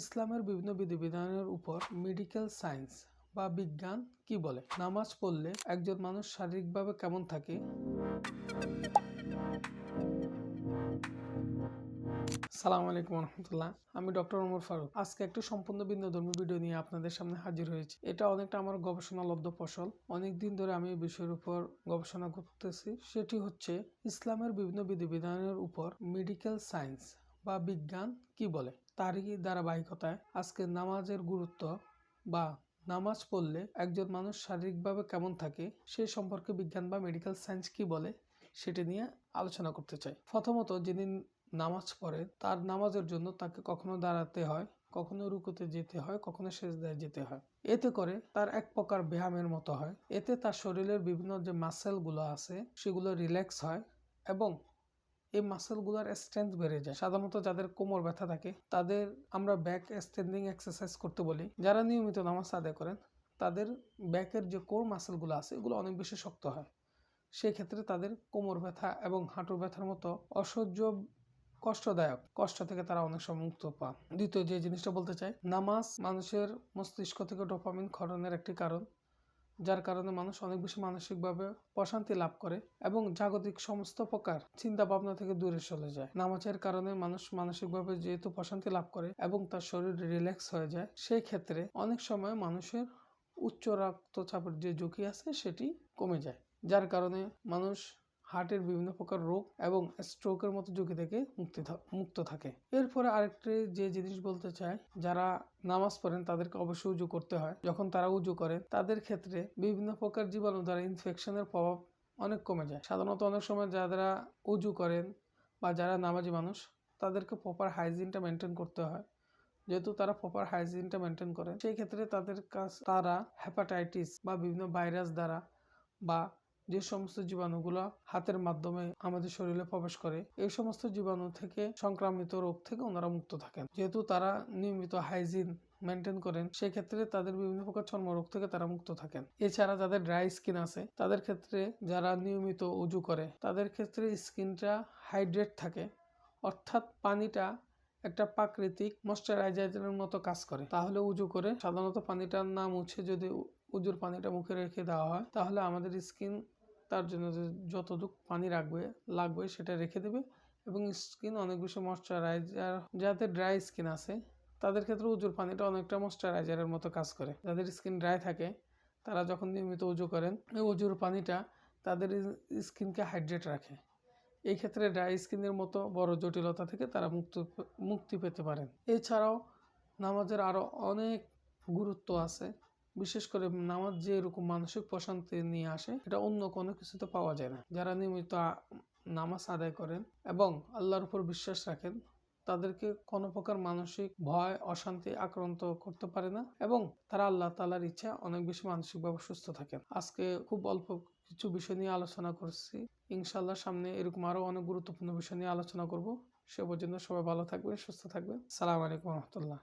ইসলামের বিভিন্ন বিধিবিধানের উপর মেডিকেল সায়েন্স বা বিজ্ঞান কি বলে? নামাজ পড়লে একজন মানুষ শারীরিকভাবে কেমন থাকে? সালাম আলাইকুম রহমতুল্লাহ আমি ডক্টর ওমর ফারুক। আজকে একটি সম্পূর্ণ ভিন্ন ধর্মী ভিডিও নিয়ে আপনাদের সামনে হাজির হয়েছি। এটা অনেকটা আমার গবেষণালব্ধ ফসল। অনেক দিন ধরে আমি এই বিষয়ের উপর গবেষণা করতেছি। সেটি হচ্ছে ইসলামের বিভিন্ন বিধিবিধানের উপর মেডিকেল সায়েন্স বা বিজ্ঞান কি বলে? তারই ধারাবাহিকতায় আজকে নামাজের গুরুত্ব বা নামাজ পড়লে একজন মানুষ শারীরিকভাবে কেমন থাকে সে সম্পর্কে বিজ্ঞান বা মেডিকেল সায়েন্স কি বলে সেটি নিয়ে আলোচনা করতে চাই। প্রথমত, যিনি নামাজ পড়ে, তার নামাজের জন্য তাকে কখনো দাঁড়াতে হয়, কখনো রুকুতে যেতে হয়, কখনো সেজদায় যেতে হয়। এতে করে তার এক প্রকার ব্যায়ামের মতো হয়। এতে তার শরীরের বিভিন্ন যে মাসেলগুলো আছে, সেগুলো রিল্যাক্স হয় এবং এই মাসেলগুলোর স্ট্রেংথ বেড়ে যায়। সাধারণত যাদের কোমর ব্যথা থাকে, তাদের আমরা ব্যাক স্ট্যান্ডিং এক্সারসাইজ করতে বলি। যারা নিয়মিত নামাজ আদায় করেন, তাদের ব্যাকের যে কোর মাসেলগুলো আছে, এগুলো অনেক বেশি শক্ত হয়। সেক্ষেত্রে তাদের কোমর ব্যথা এবং হাঁটুর ব্যথার মতো অসহ্য কষ্টদায়ক কষ্ট থেকে তারা অনেক সময় মুক্ত পান। দ্বিতীয় যে জিনিসটা বলতে চাই, নামাজ মানুষের মস্তিষ্ক থেকে ডোপামিন ক্ষরণের একটি কারণ। যার কারণে মানুষ অনেক বেশি মানসিকভাবে প্রশান্তি লাভ করে এবং জাগতিক সমস্ত প্রকার চিন্তা ভাবনা থেকে দূরে চলে যায়। নামাজের কারণে মানুষ মানসিকভাবে যেহেতু প্রশান্তি লাভ করে এবং তার শরীর রিল্যাক্স হয়ে যায়, সেই ক্ষেত্রে অনেক সময় মানুষের উচ্চ রক্তচাপের যে ঝুঁকি আছে সেটি কমে যায়। যার কারণে মানুষ হার্টের বিভিন্ন প্রকার রোগ এবং স্ট্রোকের মতো ঝুঁকি থেকে মুক্তি মুক্ত থাকে। এরপরে আরেকটি যে জিনিস বলতে চাই, যারা নামাজ পড়েন তাদেরকে অবশ্যই উজু করতে হয়। যখন তারা উজু করেন, তাদের ক্ষেত্রে বিভিন্ন প্রকার জীবাণু দ্বারা ইনফেকশনের প্রভাব অনেক কমে যায়। সাধারণত অনেক সময় যারা উজু করেন বা যারা নামাজি মানুষ, তাদেরকে প্রপার হাইজিনটা মেনটেন করতে হয়। যেহেতু তারা প্রপার হাইজিনটা মেনটেন করেন, সেই ক্ষেত্রে তাদের কাছ, তারা হ্যাপাটাইটিস বা বিভিন্ন ভাইরাস দ্বারা বা যে সমস্ত জীবাণুগুলো হাতের মাধ্যমে আমাদের শরীরে প্রবেশ করে, এই সমস্ত জীবাণু থেকে সংক্রামিত রোগ থেকে ওনারা মুক্ত থাকেন। যেহেতু তারা নিয়মিত হাইজিন মেনটেন করেন, সেক্ষেত্রে তাদের বিভিন্ন প্রকার চর্মরোগ থেকে তারা মুক্ত থাকেন। এছাড়া যাদের ড্রাই স্কিন আছে, তাদের ক্ষেত্রে যারা নিয়মিত উজু করে, তাদের ক্ষেত্রে স্কিনটা হাইড্রেট থাকে। অর্থাৎ পানিটা একটা প্রাকৃতিক ময়শ্চারাইজারের মতো কাজ করে। তাহলে উজু করে সাধারণত পানিটার না মুছে যদি উজুর পানিটা মুখে রেখে দেওয়া হয়, তাহলে আমাদের স্কিন তার জন্য যে যতটুকু পানি রাখবে, লাগবে সেটা রেখে দেবে এবং স্কিন অনেক বেশি ময়শ্চারাইজার যাদের ড্রাই স্কিন আছে, তাদের ক্ষেত্রে উজুর পানিটা অনেকটা ময়শ্চারাইজারের মতো কাজ করে। যাদের স্কিন ড্রাই থাকে, তারা যখন নিয়মিত উজু করেন, এই উজুর পানিটা তাদের স্কিনকে হাইড্রেট রাখে। এই ক্ষেত্রে ড্রাই স্কিনের মতো বড় জটিলতা থেকে তারা মুক্ত, মুক্তি পেতে পারেন। এছাড়াও নামাজের আরও অনেক গুরুত্ব আছে। বিশেষ করে নামাজ যে এরকম মানসিক প্রশান্তি নিয়ে আসে, এটা অন্য কোনো কিছুতে পাওয়া যায় না। যারা নিয়মিত নামাজ আদায় করেন এবং আল্লাহর উপর বিশ্বাস রাখেন, তাদেরকে কোনো প্রকার মানসিক ভয়, অশান্তি আক্রান্ত করতে পারে না এবং তারা আল্লাহ তালার ইচ্ছা অনেক বেশি মানসিকভাবে সুস্থ থাকেন। আজকে খুব অল্প কিছু বিষয় নিয়ে আলোচনা করছি। ইনশাল্লাহ সামনে এরকম আরও অনেক গুরুত্বপূর্ণ বিষয় নিয়ে আলোচনা করব। সে পর্যন্ত সবাই ভালো থাকবেন, সুস্থ থাকবেন। সালাম আলাইকুম রহমতুল্লাহ।